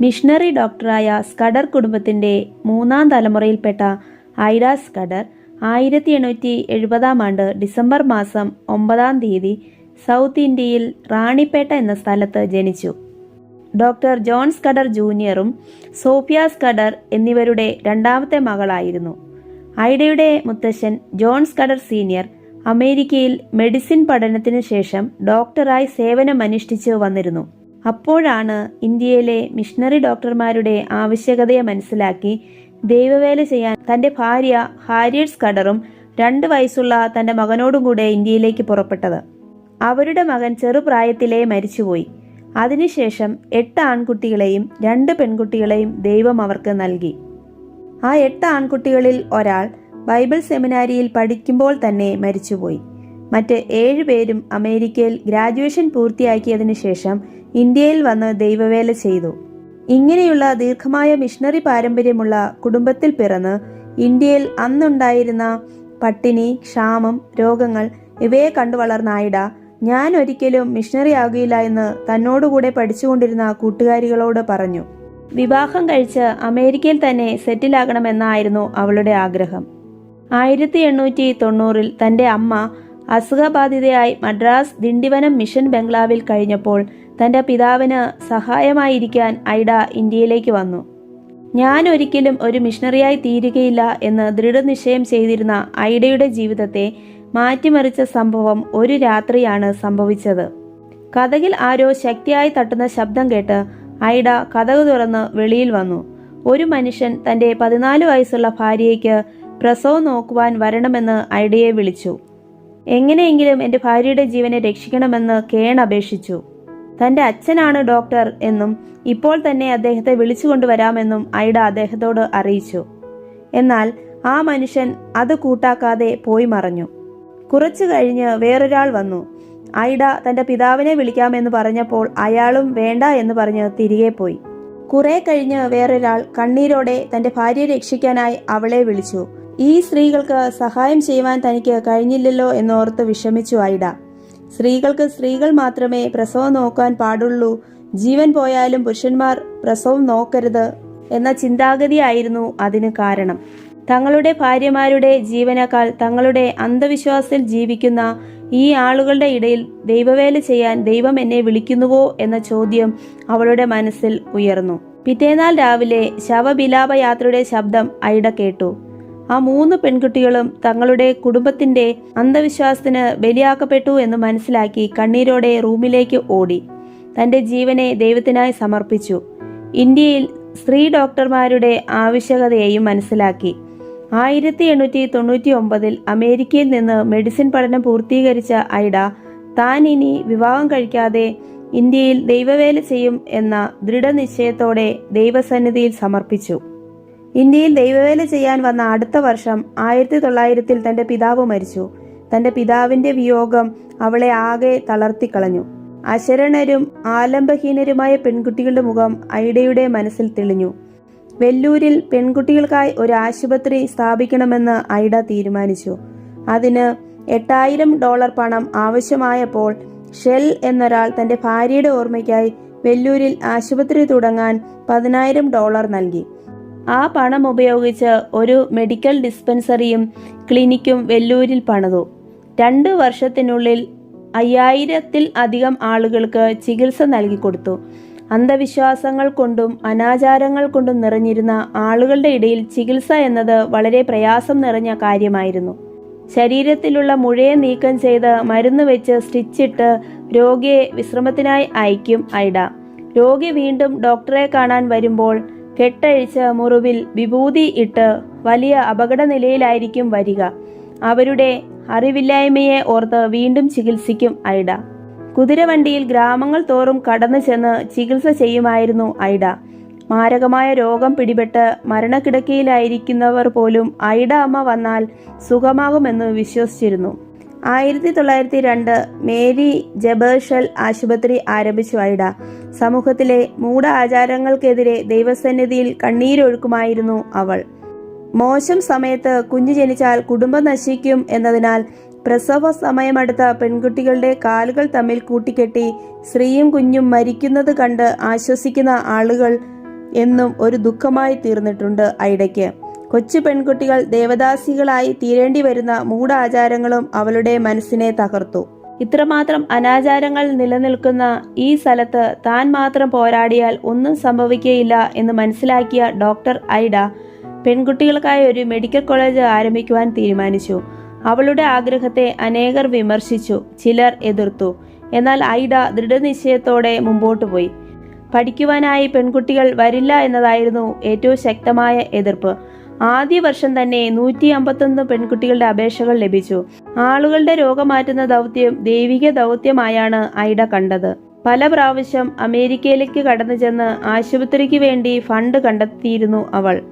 Missionary ഡോക്ടറായ Scudder കുടുംബത്തിന്റെ മൂന്നാം തലമുറയിൽപ്പെട്ട Ida Scudder ആയിരത്തി എണ്ണൂറ്റി എഴുപതാം ആണ്ട് ഡിസംബർ മാസം ഒമ്പതാം തീയതി സൗത്ത് ഇന്ത്യയിൽ റാണിപ്പേട്ട എന്ന സ്ഥലത്ത് ജനിച്ചു. ഡോക്ടർ ജോൺ സ്കഡർ ജൂനിയറും സോഫിയ സ്കഡർ എന്നിവരുടെ രണ്ടാമത്തെ മകളായിരുന്നു. ഐഡയുടെ മുത്തശ്ശൻ ജോൺ സ്കഡർ സീനിയർ അമേരിക്കയിൽ മെഡിസിൻ പഠനത്തിനു ശേഷം ഡോക്ടറായി സേവനമനുഷ്ഠിച്ചു വന്നിരുന്നു. അപ്പോഴാണ് ഇന്ത്യയിലെ മിഷണറി ഡോക്ടർമാരുടെ ആവശ്യകതയെ മനസ്സിലാക്കി ദൈവവേല ചെയ്യാൻ തന്റെ ഭാര്യ ഹാരിയറ്റ് കടറും രണ്ട് വയസ്സുള്ള തന്റെ മകനോടും കൂടെ ഇന്ത്യയിലേക്ക് പുറപ്പെട്ടത്. അവരുടെ മകൻ ചെറുപ്രായത്തിലേ മരിച്ചുപോയി. അതിനുശേഷം എട്ട് ആൺകുട്ടികളെയും രണ്ട് പെൺകുട്ടികളെയും ദൈവം അവർക്ക് നൽകി. ആ എട്ട് ആൺകുട്ടികളിൽ ഒരാൾ ബൈബിൾ സെമിനാരിയിൽ പഠിക്കുമ്പോൾ തന്നെ മരിച്ചുപോയി. മറ്റ് ഏഴുപേരും അമേരിക്കയിൽ ഗ്രാജുവേഷൻ പൂർത്തിയാക്കിയതിനു ശേഷം ഇന്ത്യയിൽ വന്ന് ദൈവവേല ചെയ്തു. ഇങ്ങനെയുള്ള ദീർഘമായ മിഷണറി പാരമ്പര്യമുള്ള കുടുംബത്തിൽ പിറന്ന് ഇന്ത്യയിൽ അന്നുണ്ടായിരുന്ന പട്ടിണി ക്ഷാമം രോഗങ്ങൾ ഇവയെ കണ്ടു വളർന്ന ആയിട ഞാൻ ഒരിക്കലും മിഷണറി ആകുകയില്ല എന്ന് തന്നോടുകൂടെ പഠിച്ചുകൊണ്ടിരുന്ന കൂട്ടുകാരികളോട് പറഞ്ഞു. വിവാഹം കഴിച്ച് അമേരിക്കയിൽ തന്നെ സെറ്റിലാകണമെന്നായിരുന്നു അവളുടെ ആഗ്രഹം. ആയിരത്തി എണ്ണൂറ്റി തൊണ്ണൂറിൽ തന്റെ അമ്മ അസുഖബാധിതയായി മദ്രാസ് ദിണ്ടിവനം മിഷൻ ബംഗ്ലാവിൽ കഴിഞ്ഞപ്പോൾ തന്റെ പിതാവിന് സഹായമായിരിക്കാൻ ഐഡ ഇന്ത്യയിലേക്ക് വന്നു. ഞാൻ ഒരിക്കലും ഒരു മിഷണറിയായി തീരുകയില്ല എന്ന് ദൃഢനിശ്ചയം ചെയ്തിരുന്ന ഐഡയുടെ ജീവിതത്തെ മാറ്റിമറിച്ച സംഭവം ഒരു രാത്രിയാണ് സംഭവിച്ചത്. കഥകിൽ ആരോ ശക്തിയായി തട്ടുന്ന ശബ്ദം കേട്ട് ഐഡ കഥക് തുറന്ന് വെളിയിൽ വന്നു. ഒരു മനുഷ്യൻ തന്റെ പതിനാല് വയസ്സുള്ള ഭാര്യയ്ക്ക് പ്രസവം നോക്കുവാൻ വരണമെന്ന് ഐഡയെ വിളിച്ചു. എങ്ങനെയെങ്കിലും എന്റെ ഭാര്യയുടെ ജീവനെ രക്ഷിക്കണമെന്ന് കേൺ അപേക്ഷിച്ചു തന്റെ അച്ഛനാണ് ഡോക്ടർ എന്നും ഇപ്പോൾ തന്നെ അദ്ദേഹത്തെ വിളിച്ചുകൊണ്ടുവരാമെന്നും ഐഡ അദ്ദേഹത്തോട് അറിയിച്ചു. എന്നാൽ ആ മനുഷ്യൻ അത് കൂട്ടാക്കാതെ പോയി മറഞ്ഞു. കുറച്ചു കഴിഞ്ഞ് വേറൊരാൾ വന്നു. ഐഡ തന്റെ പിതാവിനെ വിളിക്കാമെന്ന് പറഞ്ഞപ്പോൾ അയാളും വേണ്ട എന്ന് പറഞ്ഞ് തിരികെ പോയി. കുറെ കഴിഞ്ഞ് വേറൊരാൾ കണ്ണീരോടെ തന്റെ ഭാര്യയെ രക്ഷിക്കാനായി അവളെ വിളിച്ചു. ഈ സ്ത്രീകൾക്ക് സഹായം ചെയ്യുവാൻ തനിക്ക് കഴിഞ്ഞില്ലല്ലോ എന്നോർത്ത് വിഷമിച്ചു ഐഡ. സ്ത്രീകൾക്ക് സ്ത്രീകൾ മാത്രമേ പ്രസവം നോക്കാൻ പാടുള്ളൂ. ജീവൻ പോയാലും പുരുഷന്മാർ പ്രസവം നോക്കരുത് എന്ന ചിന്താഗതിയായിരുന്നു അതിന് കാരണം. തങ്ങളുടെ ഭാര്യമാരുടെ ജീവനേക്കാൾ തങ്ങളുടെ അന്ധവിശ്വാസത്തിൽ ജീവിക്കുന്ന ഈ ആളുകളുടെ ഇടയിൽ ദൈവവേല ചെയ്യാൻ ദൈവം എന്നെ വിളിക്കുന്നുവോ എന്ന ചോദ്യം അവളുടെ മനസ്സിൽ ഉയർന്നു. പിറ്റേന്നാൾ രാവിലെ ശവബിലാപയാത്രയുടെ ശബ്ദം അയിട കേട്ടു. ആ മൂന്ന് പെൺകുട്ടികളും തങ്ങളുടെ കുടുംബത്തിന്റെ അന്ധവിശ്വാസത്തിന് ബലിയാക്കപ്പെട്ടു എന്ന് മനസ്സിലാക്കി കണ്ണീരോടെ റൂമിലേക്ക് ഓടി. തന്റെ ജീവനെ ദൈവത്തിനായി സമർപ്പിച്ചു. ഇന്ത്യയിൽ സ്ത്രീ ഡോക്ടർമാരുടെ ആവശ്യകതയെയും മനസ്സിലാക്കി. ആയിരത്തി എണ്ണൂറ്റി തൊണ്ണൂറ്റി ഒമ്പതിൽ അമേരിക്കയിൽ നിന്ന് മെഡിസിൻ പഠനം പൂർത്തീകരിച്ച ഐഡ താൻ ഇനി വിവാഹം കഴിക്കാതെ ഇന്ത്യയിൽ ദൈവവേല ചെയ്യും എന്ന ദൃഢനിശ്ചയത്തോടെ ദൈവസന്നിധിയിൽ സമർപ്പിച്ചു. ഇന്ത്യയിൽ ദൈവവേല ചെയ്യാൻ വന്ന അടുത്ത വർഷം ആയിരത്തി തൊള്ളായിരത്തിൽ തന്റെ പിതാവ് മരിച്ചു. തന്റെ പിതാവിന്റെ വിയോഗം അവളെ ആകെ തളർത്തിക്കളഞ്ഞു. അശരണരും ആലംബഹീനരുമായ പെൺകുട്ടികളുടെ മുഖം ഐഡയുടെ മനസ്സിൽ തെളിഞ്ഞു. വെല്ലൂരിൽ പെൺകുട്ടികൾക്കായി ഒരു ആശുപത്രി സ്ഥാപിക്കണമെന്ന് ഐഡ തീരുമാനിച്ചു. അതിന് എട്ടായിരം ഡോളർ പണം ആവശ്യമായപ്പോൾ ഷെൽ എന്നൊരാൾ തന്റെ ഭാര്യയുടെ ഓർമ്മയ്ക്കായി വെല്ലൂരിൽ ആശുപത്രി തുടങ്ങാൻ പതിനായിരം ഡോളർ നൽകി. ആ പണം ഉപയോഗിച്ച് ഒരു മെഡിക്കൽ ഡിസ്പെൻസറിയും ക്ലിനിക്കും വെല്ലൂരിൽ പണിതു. രണ്ട് വർഷത്തിനുള്ളിൽ അയ്യായിരത്തിൽ അധികം ആളുകൾക്ക് ചികിത്സ നൽകിക്കൊടുത്തു അന്ധവിശ്വാസങ്ങൾ കൊണ്ടും അനാചാരങ്ങൾ കൊണ്ടും നിറഞ്ഞിരുന്ന ആളുകളുടെ ഇടയിൽ ചികിത്സ എന്നത് വളരെ പ്രയാസം നിറഞ്ഞ കാര്യമായിരുന്നു. ശരീരത്തിലുള്ള മുഴയെ നീക്കം ചെയ്ത് മരുന്ന് വെച്ച് സ്റ്റിച്ചിട്ട് രോഗിയെ വിശ്രമത്തിനായി അയക്കും ഐഡ. രോഗി വീണ്ടും ഡോക്ടറെ കാണാൻ വരുമ്പോൾ കെട്ടഴിച്ച് മുറിവിൽ വിഭൂതി ഇട്ട് വലിയ അപകട നിലയിലായിരിക്കും വരിക. അവരുടെ അറിവില്ലായ്മയെ ഓർത്ത് വീണ്ടും ചികിത്സിക്കും ഐഡ. കുതിരവണ്ടിയിൽ ഗ്രാമങ്ങൾ തോറും കടന്നു ചെന്ന് ചികിത്സ ചെയ്യുമായിരുന്നു ഐഡ. മാരകമായ രോഗം പിടിപെട്ട് മരണക്കിടക്കയിലായിരിക്കുന്നവർ പോലും ഐഡ അമ്മ വന്നാൽ സുഖമാകുമെന്ന് വിശ്വസിച്ചിരുന്നു. ആയിരത്തി തൊള്ളായിരത്തി രണ്ട് മേരി ജബേഷൽ ആശുപത്രി ആരംഭിച്ചു ഐഡ. സമൂഹത്തിലെ മൂഢ ആചാരങ്ങൾക്കെതിരെ ദൈവസന്നിധിയിൽ കണ്ണീരൊഴുക്കുമായിരുന്നു അവൾ. മോശം സമയത്ത് കുഞ്ഞു ജനിച്ചാൽ കുടുംബം നശിക്കും എന്നതിനാൽ പ്രസവ സമയമെടുത്ത പെൺകുട്ടികളുടെ കാലുകൾ തമ്മിൽ കൂട്ടിക്കെട്ടി സ്ത്രീയും കുഞ്ഞും മരിക്കുന്നത് കണ്ട് ആശ്വസിക്കുന്ന ആളുകൾ എന്നും ഒരു ദുഃഖമായി തീർന്നിട്ടുണ്ട് ഐഡയ്ക്ക്. കൊച്ചു പെൺകുട്ടികൾ ദേവദാസികളായി തീരേണ്ടി വരുന്ന മൂഢാചാരങ്ങളും അവളുടെ മനസ്സിനെ തകർത്തു. ഇത്രമാത്രം അനാചാരങ്ങൾ നിലനിൽക്കുന്ന ഈ സ്ഥലത്ത് താൻ മാത്രം പോരാടിയാൽ ഒന്നും സംഭവിക്കുകയില്ല എന്ന് മനസ്സിലാക്കിയ ഡോക്ടർ ഐഡ പെൺകുട്ടികൾക്കായി ഒരു മെഡിക്കൽ കോളേജ് ആരംഭിക്കുവാൻ തീരുമാനിച്ചു. അവളുടെ ആഗ്രഹത്തെ അനേകർ വിമർശിച്ചു ചിലർ എതിർത്തു. എന്നാൽ ഐഡ ദൃഢനിശ്ചയത്തോടെ മുമ്പോട്ട് പോയി. പഠിക്കുവാനായി പെൺകുട്ടികൾ വരില്ല എന്നതായിരുന്നു ഏറ്റവും ശക്തമായ എതിർപ്പ്. ആദ്യ വർഷം തന്നെ നൂറ്റി അമ്പത്തൊന്ന് പെൺകുട്ടികളുടെ അപേക്ഷകൾ ലഭിച്ചു. ആളുകളുടെ രോഗമാറ്റുന്ന ദൗത്യം ദൈവിക ദൗത്യമായാണ് ഐഡ കണ്ടത്. പല പ്രാവശ്യം അമേരിക്കയിലേക്ക് കടന്നു ചെന്ന് ആശുപത്രിക്ക് വേണ്ടി ഫണ്ട് കണ്ടെത്തിയിരുന്നു അവൾ.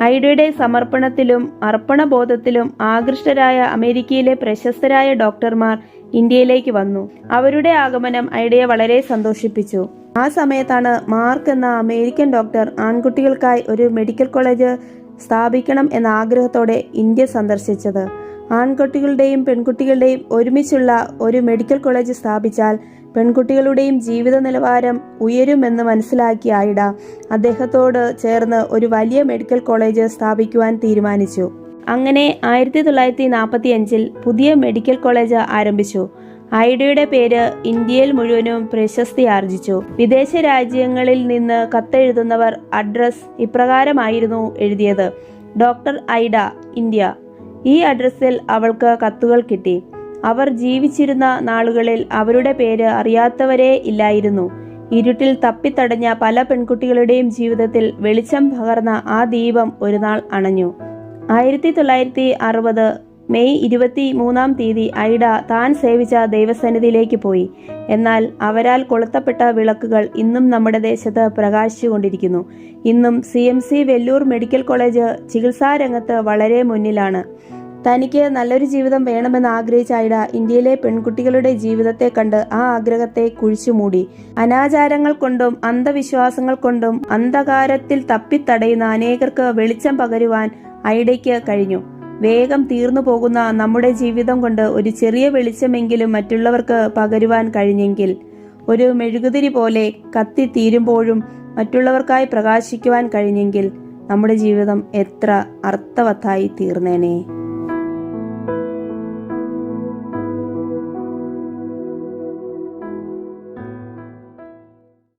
ഐഡയുടെ സമർപ്പണത്തിലും അർപ്പണബോധത്തിലും ആകൃഷ്ടരായ അമേരിക്കയിലെ പ്രശസ്തരായ ഡോക്ടർമാർ ഇന്ത്യയിലേക്ക് വന്നു. അവരുടെ ആഗമനം ഐഡയെ വളരെ സന്തോഷിപ്പിച്ചു. ആ സമയത്താണ് മാർക്ക് എന്ന അമേരിക്കൻ ഡോക്ടർ ആൺകുട്ടികൾക്കായി ഒരു മെഡിക്കൽ കോളേജ് സ്ഥാപിക്കണം എന്ന ആഗ്രഹത്തോടെ ഇന്ത്യ സന്ദർശിച്ചത്. ആൺകുട്ടികളുടെയും പെൺകുട്ടികളുടെയും ഒരുമിച്ചുള്ള ഒരു മെഡിക്കൽ കോളേജ് സ്ഥാപിച്ചാൽ പെൺകുട്ടികളുടെയും ജീവിത നിലവാരം ഉയരുമെന്ന് മനസ്സിലാക്കിയ ആയിട അദ്ദേഹത്തോട് ചേർന്ന് ഒരു വലിയ മെഡിക്കൽ കോളേജ് സ്ഥാപിക്കുവാൻ തീരുമാനിച്ചു. അങ്ങനെ ആയിരത്തി തൊള്ളായിരത്തി നാൽപ്പത്തി അഞ്ചിൽ പുതിയ മെഡിക്കൽ കോളേജ് ആരംഭിച്ചു. ഐഡയുടെ പേര് ഇന്ത്യയിൽ മുഴുവനും പ്രശസ്തി ആർജിച്ചു. വിദേശ രാജ്യങ്ങളിൽ നിന്ന് കത്തെഴുതുന്നവർ അഡ്രസ് ഇപ്രകാരമായിരുന്നു എഴുതിയത്. Doctor Ida India. ഈ അഡ്രസ്സിൽ അവൾക്ക് കത്തുകൾ കിട്ടി. അവർ ജീവിച്ചിരുന്ന നാളുകളിൽ അവരുടെ പേര് അറിയാത്തവരേ ഇല്ലായിരുന്നു. ഇരുട്ടിൽ തപ്പിത്തടഞ്ഞ പല പെൺകുട്ടികളുടെയും ജീവിതത്തിൽ വെളിച്ചം പകർന്ന ആ ദീപം ഒരുനാൾ അണഞ്ഞു. ആയിരത്തി തൊള്ളായിരത്തി അറുപത് മെയ് ഇരുപത്തി മൂന്നാം തീയതി ഐഡ താൻ സേവിച്ച ദൈവസന്നിധിയിലേക്ക് പോയി. എന്നാൽ അവരാൽ കൊളുത്തപ്പെട്ട വിളക്കുകൾ ഇന്നും നമ്മുടെ ദേശത്ത് പ്രകാശിച്ചുകൊണ്ടിരിക്കുന്നു. ഇന്നും C M C Vellore medical college ചികിത്സാരംഗത്ത് വളരെ മുന്നിലാണ്. തനിക്ക് നല്ലൊരു ജീവിതം വേണമെന്ന് ആഗ്രഹിച്ച ഐഡ ഇന്ത്യയിലെ പെൺകുട്ടികളുടെ ജീവിതത്തെ കണ്ട് ആ ആഗ്രഹത്തെ കുഴിച്ചുമൂടി അനാചാരങ്ങൾ കൊണ്ടും അന്ധവിശ്വാസങ്ങൾ കൊണ്ടും അന്ധകാരത്തിൽ തപ്പിത്തടയുന്ന അനേകർക്ക് വെളിച്ചം പകരുവാൻ ഐഡയ്ക്ക് കഴിഞ്ഞു. വേഗം തീർന്നു പോകുന്ന നമ്മുടെ ജീവിതം കൊണ്ട് ഒരു ചെറിയ വെളിച്ചമെങ്കിലും മറ്റുള്ളവർക്ക് പകരുവാൻ കഴിഞ്ഞെങ്കിൽ ഒരു മെഴുകുതിരി പോലെ കത്തി തീരുമ്പോഴും മറ്റുള്ളവർക്കായി പ്രകാശിക്കുവാൻ കഴിഞ്ഞെങ്കിൽ നമ്മുടെ ജീവിതം എത്ര അർത്ഥവത്തായി തീർന്നേനെ.